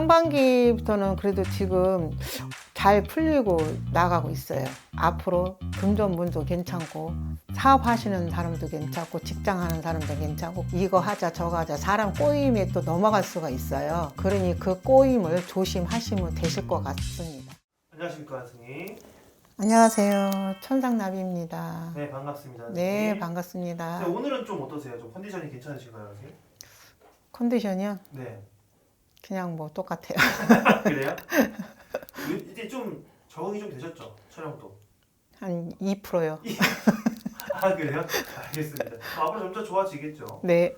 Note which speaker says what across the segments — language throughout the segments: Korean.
Speaker 1: 상반기부터는 그래도 지금 잘 풀리고 나가고 있어요. 앞으로 금전문도 괜찮고 사업하시는 사람도 괜찮고 직장하는 사람도 괜찮고 이거 하자 저거 하자 사람 꼬임에 또 넘어갈 수가 있어요. 그러니 그 꼬임을 조심하시면 되실 것 같습니다.
Speaker 2: 안녕하십니까 선생님.
Speaker 1: 안녕하세요. 천상나비입니다.
Speaker 2: 네 반갑습니다.
Speaker 1: 네,
Speaker 2: 선생님.
Speaker 1: 반갑습니다.
Speaker 2: 네, 오늘은 좀 어떠세요? 좀 컨디션이 괜찮으신가요, 선생님?
Speaker 1: 컨디션이요?
Speaker 2: 네.
Speaker 1: 그냥 뭐 똑같아요.
Speaker 2: 그래요? 이제 좀 적응이 좀 되셨죠? 촬영도.
Speaker 1: 한 2%요.
Speaker 2: 아 그래요? 알겠습니다. 아, 앞으로 점점 좋아지겠죠.
Speaker 1: 네,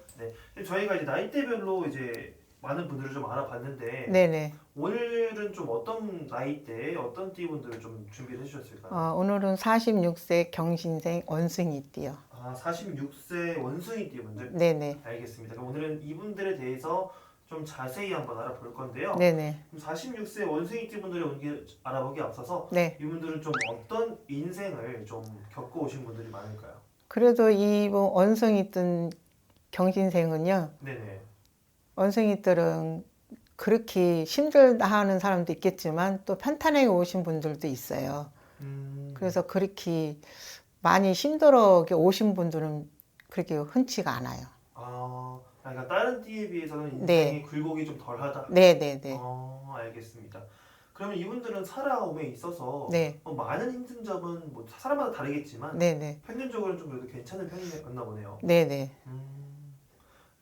Speaker 2: 근데 저희가 이제 나이대별로 이제 많은 분들을 좀 알아봤는데
Speaker 1: 네네.
Speaker 2: 오늘은 좀 어떤 나이대 어떤 띠분들을 좀 준비를 해주셨을까요?
Speaker 1: 어, 오늘은 46세 경신생 원숭이띠요.
Speaker 2: 아 46세 원숭이 띠분들
Speaker 1: 네네.
Speaker 2: 알겠습니다. 그럼 오늘은 이분들에 대해서 좀 자세히 한번 알아볼 건데요.
Speaker 1: 네네.
Speaker 2: 그럼 46세 원숭이 띠분들의 운기 알아보기 앞서서
Speaker 1: 네.
Speaker 2: 이분들은 좀 어떤 인생을 좀 겪어 오신 분들이 많을까요?
Speaker 1: 그래도 이번 원숭이 뜬 경신생은요,
Speaker 2: 네네.
Speaker 1: 원숭이들은 그렇게 힘들다 하는 사람도 있겠지만 또 편탄하게 오신 분들도 있어요.
Speaker 2: 음,
Speaker 1: 그래서 그렇게 많이 힘들어 오신 분들은 그렇게 흔치가 않아요.
Speaker 2: 아, 그러니까 다른 띠에 비해서는 인생이
Speaker 1: 네.
Speaker 2: 굴곡이 좀 덜하다.
Speaker 1: 네 네 네.
Speaker 2: 어, 알겠습니다. 그러면 이분들은 살아옴에 있어서
Speaker 1: 네.
Speaker 2: 어, 많은 힘든 점은 뭐 사람마다 다르겠지만
Speaker 1: 네 네.
Speaker 2: 평균적으로는 좀 그래도 괜찮은 편이었나 보네요.
Speaker 1: 네 네.
Speaker 2: 음,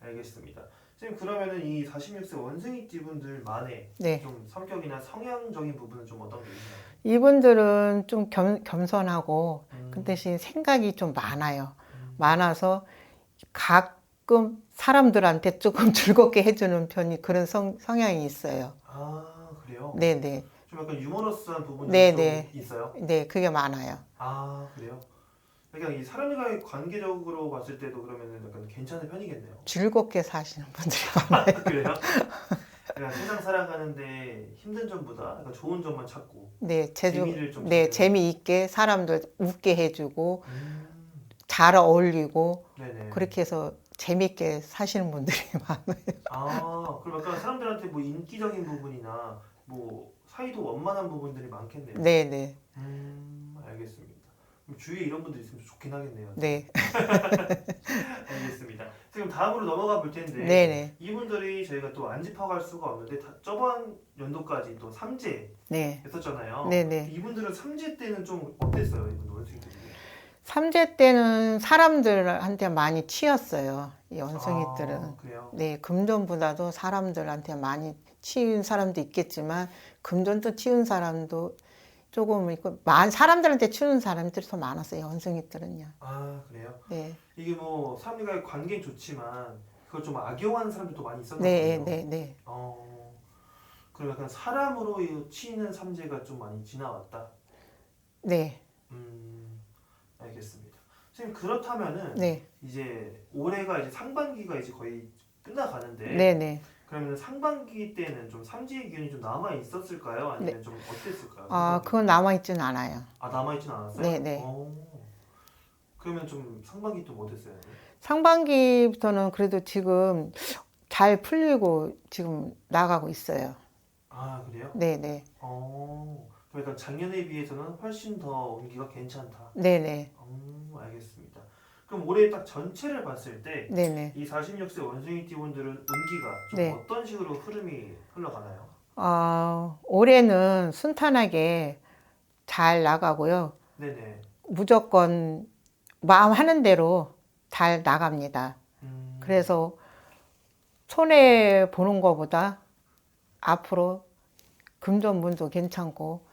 Speaker 2: 알겠습니다. 선생님 그러면은 이 46세 원숭이 띠 분들만의
Speaker 1: 네.
Speaker 2: 좀 성격이나 성향적인 부분은 좀 어떤 게 있나요?
Speaker 1: 이분들은 좀 겸, 겸손하고
Speaker 2: 음,
Speaker 1: 그 대신 생각이 좀 많아요.
Speaker 2: 음,
Speaker 1: 많아서 가끔 사람들한테 조금 즐겁게 해주는 편이 그런 성, 성향이 있어요.
Speaker 2: 아 그래요?
Speaker 1: 네네.
Speaker 2: 좀 약간 유머러스한 부분이
Speaker 1: 네,
Speaker 2: 좀
Speaker 1: 네.
Speaker 2: 있어요?
Speaker 1: 네, 그게 많아요.
Speaker 2: 아 그래요? 그러니까 이 사람과의 관계적으로 봤을 때도 그러면은 약간 괜찮은 편이겠네요.
Speaker 1: 즐겁게 사시는 분들이 많아요.
Speaker 2: 그래요? 그냥 세상 살아가는데 힘든 점보다 약간 좋은 점만 찾고
Speaker 1: 네, 제주,
Speaker 2: 재미를 좀
Speaker 1: 네. 재미있게 사람들 웃게 해주고
Speaker 2: 음,
Speaker 1: 잘 어울리고
Speaker 2: 네네.
Speaker 1: 그렇게 해서 재밌게 사시는 분들이 많아요.
Speaker 2: 아 그럼 약간 사람들한테 뭐 인기적인 부분이나 뭐 사이도 원만한 부분들이 많겠네요.
Speaker 1: 네네.
Speaker 2: 음 알겠습니다. 그럼 주위에 이런 분들 있으면 좋긴 하겠네요.
Speaker 1: 네.
Speaker 2: 알겠습니다. 지금 다음으로 넘어가 볼 텐데
Speaker 1: 네네.
Speaker 2: 이분들이 저희가 또 안 짚어갈 수가 없는데 다, 저번 연도까지 또 삼재
Speaker 1: 네.
Speaker 2: 했었잖아요.
Speaker 1: 네네.
Speaker 2: 이분들은 삼재 때는 좀 어땠어요? 이분들 원숭이들이?
Speaker 1: 삼재 때는 사람들한테 많이 치였어요. 이 원숭이들은.
Speaker 2: 아, 그래요.
Speaker 1: 네, 금전보다도 사람들한테 많이 치인 사람도 있겠지만 금전도 치운 사람도 조금 있고 많 사람들한테 치는 사람들이 더 많았어요. 원숭이들은요.
Speaker 2: 아 그래요.
Speaker 1: 네,
Speaker 2: 이게 뭐 사람들과의 관계는 좋지만 그걸 좀 악용하는 사람들도 많이 있었나
Speaker 1: 네.
Speaker 2: 네,
Speaker 1: 네,
Speaker 2: 어, 그럼 약간 사람으로 이 치는 삼재가 좀 많이 지나왔다.
Speaker 1: 네,
Speaker 2: 음. 선생님 그렇다면은
Speaker 1: 네,
Speaker 2: 이제 올해가 이제 상반기가 이제 거의 끝나가는데
Speaker 1: 네, 네.
Speaker 2: 그러면 상반기 때는 좀 삼재의 기운이 좀 남아 있었을까요? 아니면 좀 어땠을까요?
Speaker 1: 네. 아? 그건 남아 있지는 않아요.
Speaker 2: 아 남아 있진 않았어요.
Speaker 1: 네, 네.
Speaker 2: 어, 그러면 좀 상반기 또 어땠어요?
Speaker 1: 상반기부터는 그래도 지금 잘 풀리고 지금 나가고 있어요.
Speaker 2: 아 그래요?
Speaker 1: 네, 네,
Speaker 2: 어, 그럼 약간 작년에 비해서는 훨씬 더 운기가 괜찮다.
Speaker 1: 네, 네,
Speaker 2: 음, 알겠습니다. 그럼 올해 딱 전체를 봤을 때
Speaker 1: 네, 네.
Speaker 2: 이 46세 원숭이 띠분들은 운기가 좀
Speaker 1: 네.
Speaker 2: 어떤 식으로 흐름이 흘러가나요?
Speaker 1: 아, 올해는 순탄하게 잘 나가고요.
Speaker 2: 네네.
Speaker 1: 무조건 마음 하는 대로 잘 나갑니다.
Speaker 2: 음,
Speaker 1: 그래서 손해 보는 것보다 앞으로 금전문도 괜찮고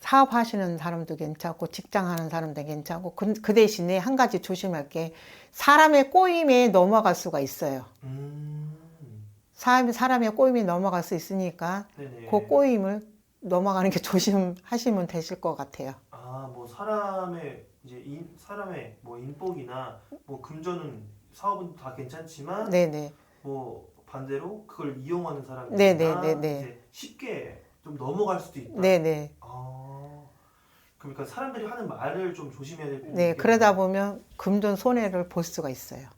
Speaker 1: 사업하시는 사람도 괜찮고 직장하는 사람도 괜찮고 그, 그 대신에 한 가지 조심할 게 사람의 꼬임에 넘어갈 수가 있어요.
Speaker 2: 음,
Speaker 1: 사람, 사람의 꼬임에 넘어갈 수 있으니까
Speaker 2: 네네.
Speaker 1: 그 꼬임을 넘어가는 게 조심하시면 되실 것 같아요.
Speaker 2: 아, 뭐 사람의 이제 인, 사람의 뭐 인복이나 뭐 금전은 사업은 다 괜찮지만
Speaker 1: 네네.
Speaker 2: 뭐 반대로 그걸 이용하는 사람이
Speaker 1: 네,
Speaker 2: 있으나. 이제 쉽게 좀 넘어갈 수도 있다.
Speaker 1: 네네.
Speaker 2: 아, 그러니까 사람들이 하는 말을 좀 조심해야 될 필요가
Speaker 1: 네. 그러다 보면 금전 손해를 볼 수가 있어요.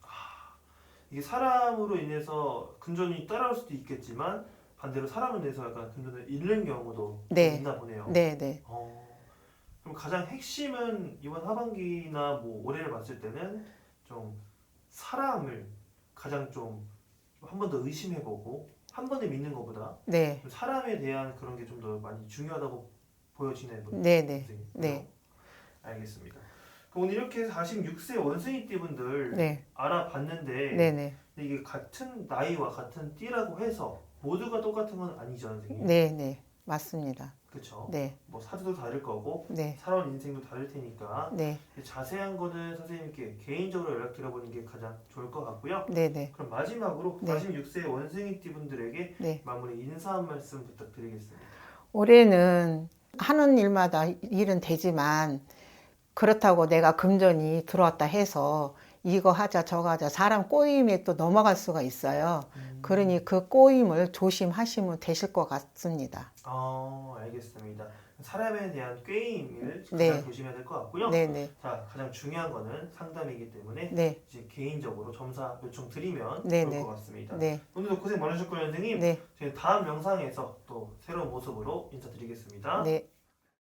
Speaker 2: 이게 사람으로 인해서 금전이 따라올 수도 있겠지만 반대로 사람에 대해서 약간 금전을 잃는 경우도
Speaker 1: 네.
Speaker 2: 있나 보네요.
Speaker 1: 네, 네.
Speaker 2: 어, 그럼 가장 핵심은 이번 하반기나 뭐 올해를 봤을 때는 좀 사람을 가장 좀 한 번 더 의심해보고 한 번에 믿는 것보다
Speaker 1: 네.
Speaker 2: 사람에 대한 그런 게 좀 더 많이 중요하다고 보여지네요.
Speaker 1: 네, 네.
Speaker 2: 선생님.
Speaker 1: 네.
Speaker 2: 알겠습니다. 그럼 오늘 이렇게 46세 원숭이 띠분들
Speaker 1: 네.
Speaker 2: 알아봤는데
Speaker 1: 네, 네.
Speaker 2: 근데 이게 같은 나이와 같은 띠라고 해서 모두가 똑같은 건 아니죠, 선생님.
Speaker 1: 네, 네. 맞습니다.
Speaker 2: 그렇죠.
Speaker 1: 네.
Speaker 2: 뭐 사주도 다를 거고
Speaker 1: 네.
Speaker 2: 살아온 인생도 다를 테니까
Speaker 1: 네.
Speaker 2: 자세한 거는 선생님께 개인적으로 연락 드려보는 게 가장 좋을 것 같고요.
Speaker 1: 네, 네.
Speaker 2: 그럼 마지막으로
Speaker 1: 네.
Speaker 2: 46세 원숭이띠 분들에게
Speaker 1: 네.
Speaker 2: 마무리 인사 한 말씀 부탁드리겠습니다.
Speaker 1: 올해는 하는 일마다 일은 되지만 그렇다고 내가 금전이 들어왔다 해서 이거 하자 저거 하자 사람 꼬임에 또 넘어갈 수가 있어요.
Speaker 2: 음.
Speaker 1: 그러니 그 꼬임을 조심하시면 되실 것 같습니다.
Speaker 2: 어, 알겠습니다. 사람에 대한 꾀임을 가장
Speaker 1: 네.
Speaker 2: 조심해야 될 것 같고요.
Speaker 1: 네네.
Speaker 2: 자, 가장 중요한 거는 상담이기 때문에
Speaker 1: 네.
Speaker 2: 이제 개인적으로 점사 요청 드리면
Speaker 1: 네,
Speaker 2: 좋을
Speaker 1: 네.
Speaker 2: 것 같습니다.
Speaker 1: 네.
Speaker 2: 오늘도 고생 많으셨고요, 선생님.
Speaker 1: 네.
Speaker 2: 저희 다음 영상에서 또 새로운 모습으로 인사드리겠습니다.
Speaker 1: 네.